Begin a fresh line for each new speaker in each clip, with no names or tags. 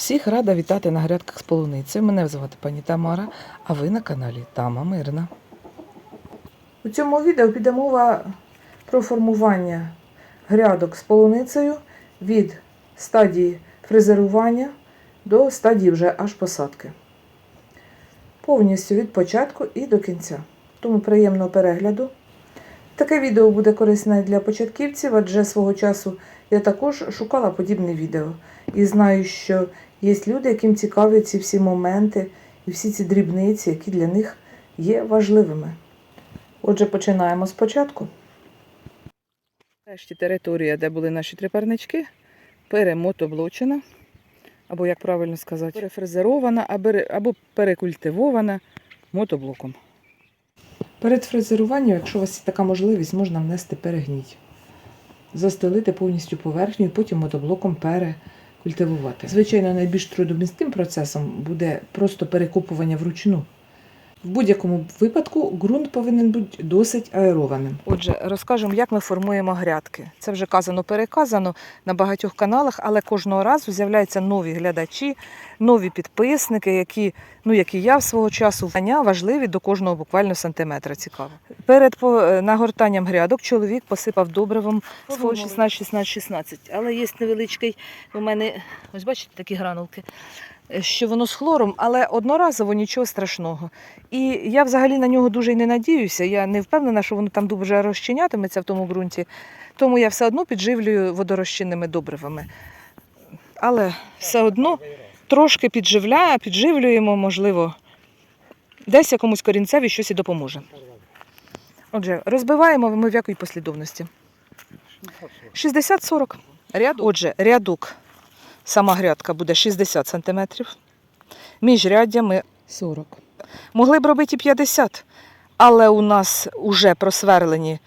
Всіх рада вітати на грядках з полуниці. Мене звати пані Тамара, а ви на каналі Тама Мирна. У цьому відео піде мова про формування грядок з полуницею від стадії фрезерування до стадії вже аж посадки. Повністю від початку і до кінця. Тому приємного перегляду. Таке відео буде корисне для початківців, адже свого часу я також шукала подібне відео. І знаю, що є люди, яким цікаві ці всі моменти і всі ці дрібниці, які для них є важливими. Отже, починаємо спочатку. Нарешті територія, де були наші три парнички, перемотоблочена, або, як правильно сказати, перефрезерована або перекультивована мотоблоком. Перед фрезеруванням, якщо у вас є така можливість, можна внести перегній. Застелити повністю поверхню і потім мотоблоком перекультивувати. Звичайно, найбільш трудомістким процесом буде просто перекопування вручну. В будь-якому випадку ґрунт повинен бути досить аерованим. Отже, розкажемо, як ми формуємо грядки. Це вже казано, переказано на багатьох каналах, але кожного разу з'являються нові глядачі, нові підписники, які, ну як і я в свого часу, знання важливі до кожного буквально сантиметра. Цікаво. Перед е, нагортанням грядок чоловік посипав добривом свого 16, 16, 16. Але є невеличкий у мене, ось бачите, такі гранулки. Що воно з хлором, але одноразово нічого страшного. І я взагалі на нього дуже й не надіюся. Я не впевнена, що воно там дуже розчинятиметься в тому ґрунті, тому я все одно підживлюю водорозчинними добривами. Але все одно трошки підживля, підживлюємо, можливо, десь якомусь корінцеві щось і допоможе. Отже, розбиваємо ми в якій послідовності? 60-40. Ряд. Отже, рядок, сама грядка буде 60 см. Між ряддями 40. Могли б робити і 50, але у нас вже просверлені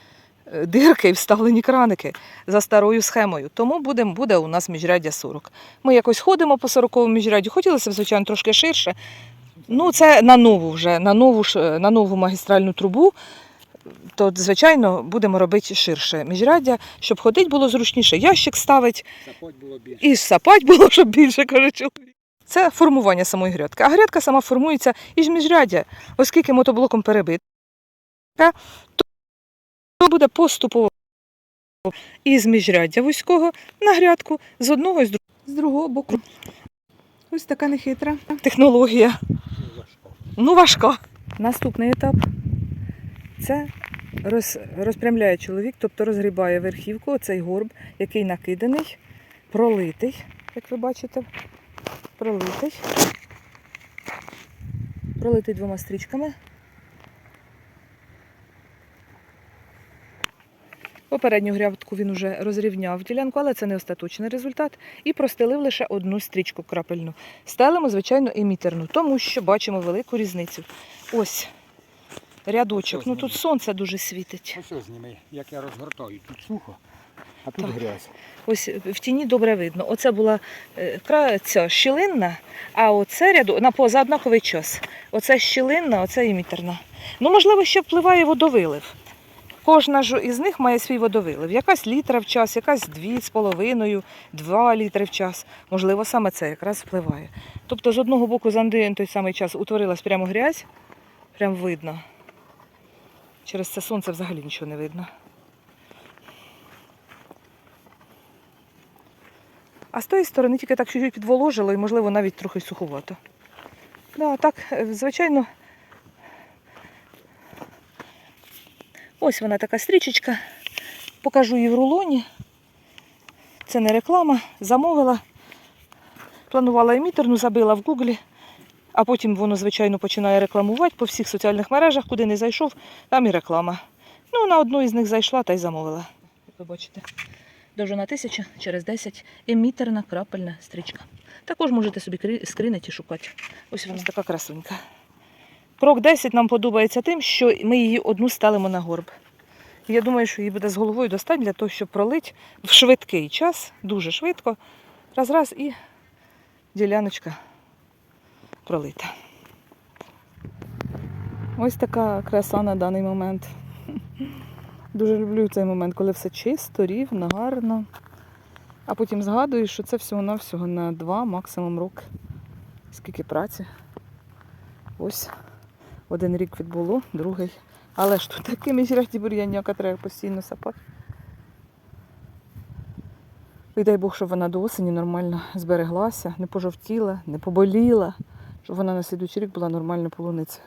е, дирки і вставлені краники за старою схемою. Тому буде, буде у нас міжряддя 40. Ми якось ходимо по 40 міжряддю. Хотілося б, звичайно, трошки ширше. Ну, це на нову вже, на нову, на нову магістральну трубу. То, звичайно, будемо робити ширше міжряддя, щоб ходити було зручніше. Ящик ставить,
Запоть було більше.
і сапать було, щоб більше, каже чоловік. Це формування самої грядки. А грядка сама формується із міжряддя, оскільки мотоблоком перебита, то буде поступово із міжряддя вузького на грядку з одного і з другого, з другого боку. Ось така нехитра технологія.
Ну, важко.
Ну, важка. Наступний етап це роз, розпрямляє чоловік, тобто розгрібає верхівку, оцей горб, який накиданий, пролитий, як ви бачите. Пролитий. Пролитий двома стрічками. Попередню грядку він уже розрівняв ділянку, але це не остаточний результат. І простелив лише одну стрічку крапельну. Стелимо, звичайно, емітерну, тому що бачимо велику різницю. Ось рядочок. Ну тут сонце дуже світить.
Ось ось зніми, як я розгортаю. Тут сухо, а тут
Так.
грязь.
Ось в тіні добре видно. Оце була е, ця щілинна, а оце ряду на поза однаковий час. Оце щілинна, оце емітерна. Ну, можливо, ще впливає водовилив. Кожна ж із них має свій водовилив. Якась літра в час, якась дві з половиною, два літри в час. Можливо, саме це якраз впливає. Тобто, з одного боку, за один той самий час утворилась прямо грязь, прям видно. Через це сонце взагалі нічого не видно. А з тої сторони тільки так чуть-чуть підволожило і, можливо, навіть трохи суховато. Да, так, е, звичайно. Ось вона така стрічечка. Покажу її в рулоні. Це не реклама. Замовила. Планувала емітерну, забила в гуглі, а потім воно, звичайно, починає рекламувати по всіх соціальних мережах, куди не зайшов, там і реклама. Ну, на одну із них зайшла та й замовила. Як ви бачите. Довжина 1000 через 10 емітерна крапельна стрічка. Також можете собі скрінити і шукати. Ось вона така красунька. Крок 10 нам подобається тим, що ми її одну ставимо на горб. Я думаю, що її буде з головою достатньо для того, щоб пролити в швидкий час, дуже швидко. Раз-раз і діляночка пролита. Ось така краса на даний момент. Дуже люблю цей момент, коли все чисто, рівно, гарно. А потім згадуєш, що це всього-навсього на два, максимум роки. Скільки праці. Ось один рік відбуло, другий. Але ж тут таке міжряді бур'яняка треба постійно сапати. І дай Бог, щоб вона до осені нормально збереглася, не пожовтіла, не поболіла, щоб вона на слідуючий рік була нормальна полуниця.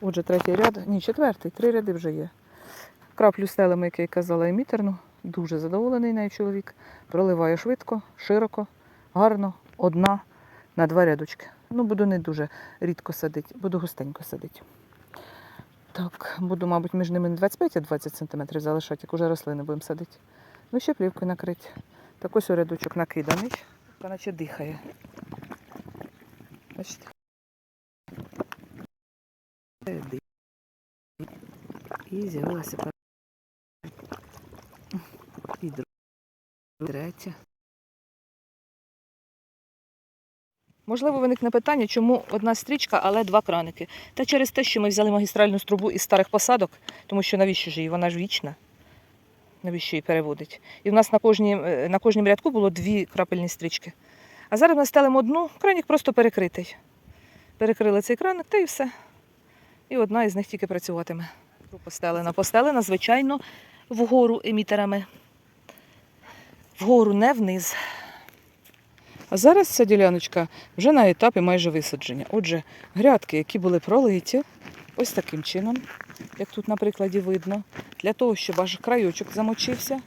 Отже, третій ряд, ні, четвертий, три ряди вже є. Краплю стелами, як я казала, емітерну. Дуже задоволений нею чоловік. Проливаю швидко, широко, гарно, одна на два рядочки. Ну, буду не дуже рідко садити, буду густенько садити. Так, буду, мабуть, між ними 25-20 см залишати, як уже рослини будемо садити. Ну, ще плівкою накрити. Так ось у рядочок накиданий, та наче дихає. Бачите? І з'явилася третя. Можливо, виникне питання, чому одна стрічка, але два краники. Та через те, що ми взяли магістральну струбу із старих посадок, тому що навіщо ж її? Вона ж вічна. Навіщо її переводить? І в нас на, кожній, е, на кожному рядку було дві крапельні стрічки. А зараз ми ставимо одну, кранік просто перекритий. Перекрили цей краник, та і все. І одна із них тільки працюватиме. Постелена, постелена, звичайно, вгору емітерами. Вгору, не вниз. А зараз ця діляночка вже на етапі майже висадження. Отже, грядки, які були пролиті, ось таким чином, як тут на прикладі видно, для того, щоб аж крайочок замочився.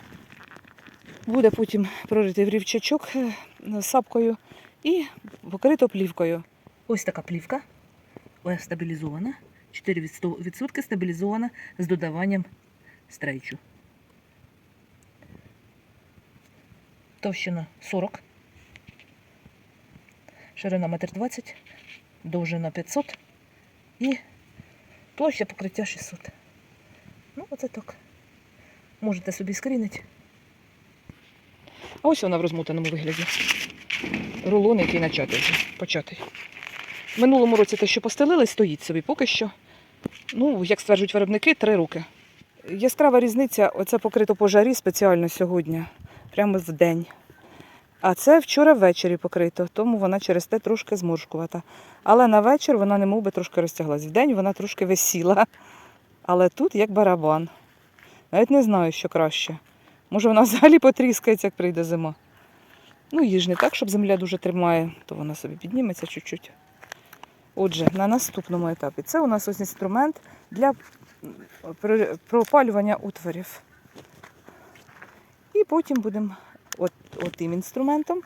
Буде потім проритий в рівчачок е, сапкою і покрито плівкою. Ось така плівка. Стабілізована. 4% стабілізована з додаванням стрейчу. Товщина 40 ширина 1,20 м, довжина 500 і площа покриття 600. Ну, оце так. Можете собі скрінити. А ось вона в розмотаному вигляді. Рулон, який начатий вже, початий. В минулому році те, що постелили, стоїть собі поки що. Ну, як стверджують виробники, три роки. Яскрава різниця, оце покрито по жарі спеціально сьогодні, прямо в день. А це вчора ввечері покрито, тому вона через те трошки зморшкувата. Але на вечір вона не би трошки розтяглась. Вдень вона трошки висіла. Але тут як барабан. Навіть не знаю, що краще. Може вона взагалі потріскається, як прийде зима. Ну, її ж не так, щоб земля дуже тримає, то вона собі підніметься чуть-чуть. Отже, на наступному етапі це у нас ось інструмент для пропалювання утворів. І потім будемо от, отим інструментом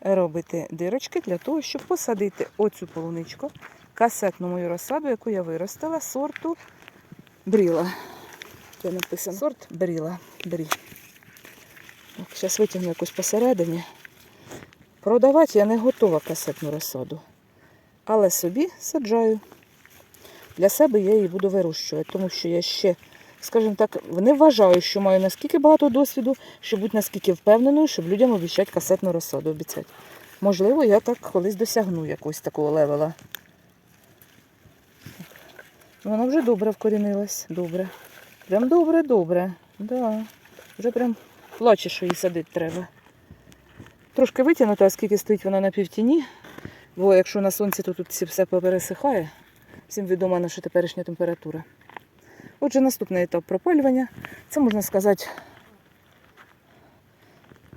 робити дирочки для того, щоб посадити оцю полуничку, касетну мою розсаду, яку я виростила, сорту бріла. Це написано. Сорт бріла. Брі. Так, зараз витягну якусь посередині. Продавати я не готова касетну розсаду. Але собі саджаю. Для себе я її буду вирощувати, тому що я ще, скажімо так, не вважаю, що маю наскільки багато досвіду, щоб бути наскільки впевненою, щоб людям обіцяти касетну розсаду обіцяти. Можливо, я так колись досягну якогось такого левела. Вона вже добре вкорінилась. Добре. Прям добре, добре. Да. Вже прям плаче, що її садити треба. Трошки витягнута, оскільки стоїть вона на півтіні. Бо якщо на сонці, то тут все пересихає. Всім відома наша теперішня температура. Отже, наступний етап пропалювання. Це можна сказати,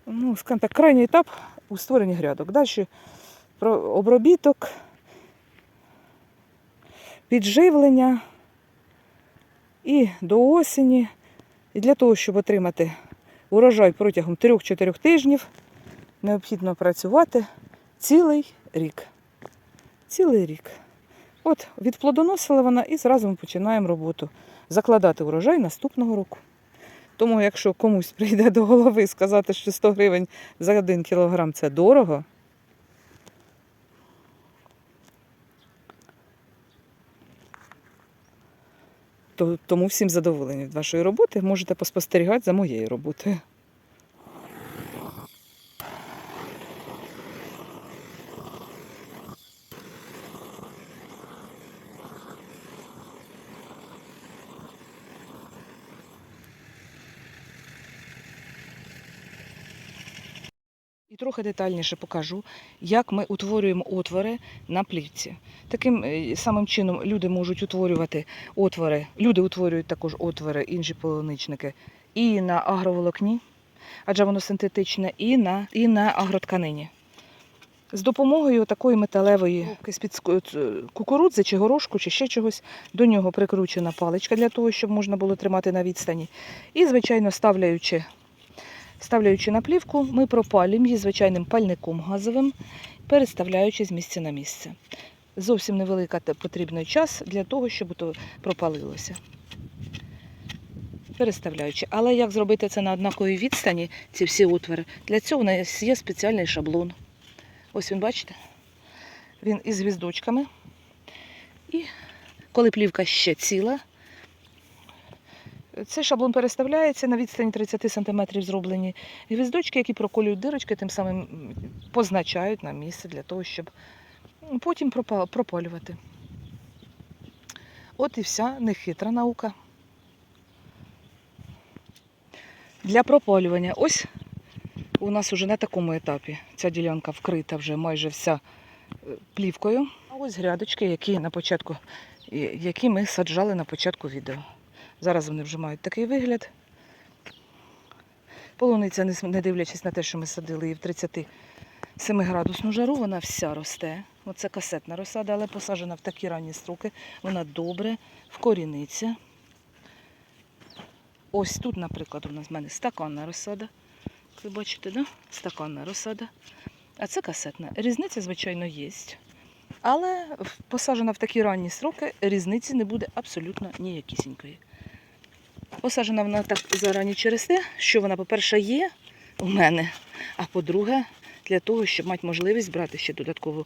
ну, скажімо так, крайній етап у створенні грядок. Далі про обробіток, підживлення і до осені. І для того, щоб отримати урожай протягом 3-4 тижнів, необхідно працювати цілий рік. Цілий рік. От, відплодоносила вона і зразу ми починаємо роботу. Закладати урожай наступного року. Тому, якщо комусь прийде до голови сказати, що 100 гривень за 1 кілограм це дорого, то тому всім задоволені від вашої роботи. Можете поспостерігати за моєю роботою. І трохи детальніше покажу, як ми утворюємо отвори на плівці. Таким е, самим чином люди можуть утворювати отвори. Люди утворюють також отвори, інші полуничники, і на агроволокні, адже воно синтетичне, і на, і на агротканині. З допомогою такої металевої з-під кукурудзи чи горошку, чи ще чогось, до нього прикручена паличка для того, щоб можна було тримати на відстані. І, звичайно, ставляючи, ставляючи на плівку, ми пропалюємо її звичайним пальником газовим, переставляючи з місця на місце. Зовсім невелика потрібний час для того, щоб то пропалилося. Переставляючи. Але як зробити це на однаковій відстані, ці всі отвори? Для цього у нас є спеціальний шаблон. Ось він, бачите? Він із гвіздочками. І коли плівка ще ціла, цей шаблон переставляється на відстані 30 см зроблені гвіздочки, які проколюють дирочки, тим самим позначають на місце для того, щоб потім пропа- пропалювати. От і вся нехитра наука. Для пропалювання. Ось у нас уже на такому етапі ця ділянка вкрита вже майже вся е, плівкою. А ось грядочки, які на початку, які ми саджали на початку відео. Зараз вони вже мають такий вигляд. Полуниця, не дивлячись на те, що ми садили її в 37 градусну жару, вона вся росте. Оце касетна розсада, але посаджена в такі ранні строки. Вона добре вкоріниться. Ось тут, наприклад, у нас в мене стаканна розсада. Ви бачите, да? стаканна розсада. А це касетна. Різниця, звичайно, є. Але посаджена в такі ранні строки, різниці не буде абсолютно ніякісінької. Посаджена вона так зарані через те, що вона, по-перше, є у мене, а по-друге, для того, щоб мати можливість брати ще додатково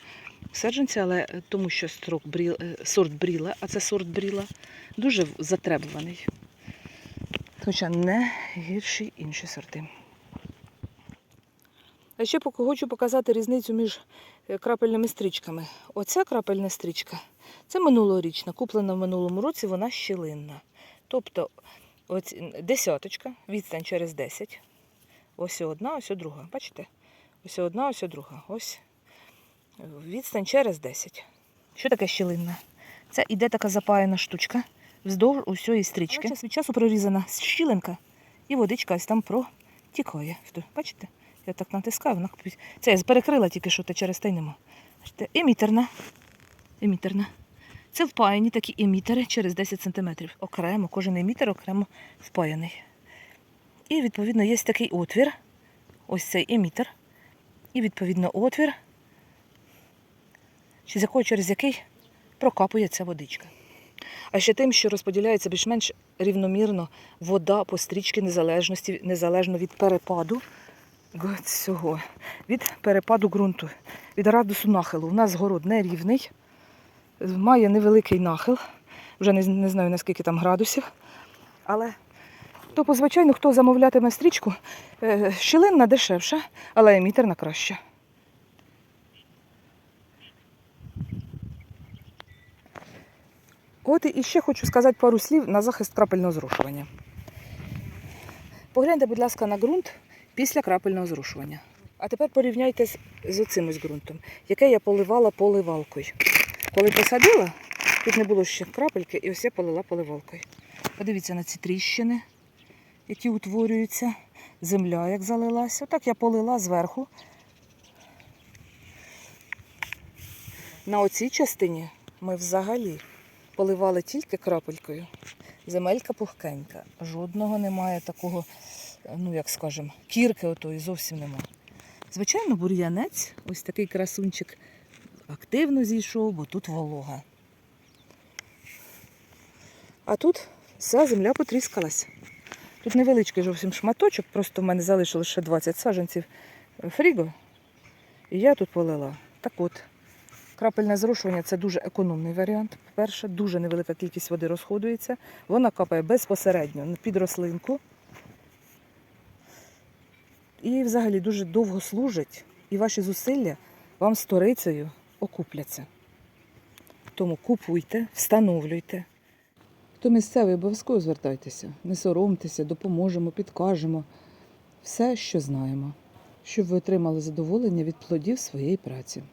саджанця, але е, тому що строк бріл, е, сорт бріла, а це сорт бріла, дуже затребуваний. Хоча не гірші інші сорти. А ще хочу показати різницю між е, крапельними стрічками. Оця крапельна стрічка це минулорічна, куплена в минулому році, вона щілинна. Тобто ось десяточка, відстань через 10. Ось одна, ось друга. Бачите? Ось одна, ось друга. Ось відстань через 10. Що таке щілинна? Це іде така запаяна штучка вздовж усієї стрічки. Час від часу прорізана щілинка, і водичка ось там протікає. Бачите? Я так натискаю, вона це я перекрила тільки що, та через те й нема. Емітерна. Емітерна. Це впаяні такі емітери через 10 см. Окремо, кожен емітер окремо впаяний. І, відповідно, є такий отвір. Ось цей емітер. І, відповідно, отвір, з якого, через який прокапує ця водичка. А ще тим, що розподіляється більш-менш рівномірно вода по стрічці незалежності, незалежно від перепаду цього, від перепаду ґрунту, від радусу нахилу. У нас город нерівний, має невеликий нахил, вже не, не знаю наскільки там градусів. Але то, звичайно, хто замовлятиме стрічку, е, щілинна дешевша, але емітерна краща. От і ще хочу сказати пару слів на захист крапельного зрушування. Погляньте, будь ласка, на ґрунт після крапельного зрушування. А тепер порівняйте з, з оцим ось ґрунтом, яке я поливала поливалкою. Коли посадила, тут не було ще крапельки, і ось я полила поливалкою. Подивіться на ці тріщини, які утворюються. Земля як залилася. Отак я полила зверху. На оцій частині ми взагалі поливали тільки крапелькою. Земелька пухкенька. Жодного немає такого, ну як скажемо, кірки отої зовсім немає. Звичайно, бур'янець, ось такий красунчик, активно зійшов, бо тут волога. А тут вся земля потріскалась. Тут невеличкий зовсім шматочок, просто в мене залишилось ще 20 саджанців фріго. І я тут полила. Так от, крапельне зрошування це дуже економний варіант. По-перше, дуже невелика кількість води розходується. Вона капає безпосередньо під рослинку. І взагалі дуже довго служить, і ваші зусилля вам сторицею окупляться. Тому купуйте, встановлюйте. Хто місцевий, обов'язково звертайтеся, не соромтеся, допоможемо, підкажемо. Все, що знаємо. щоб ви отримали задоволення від плодів своєї праці.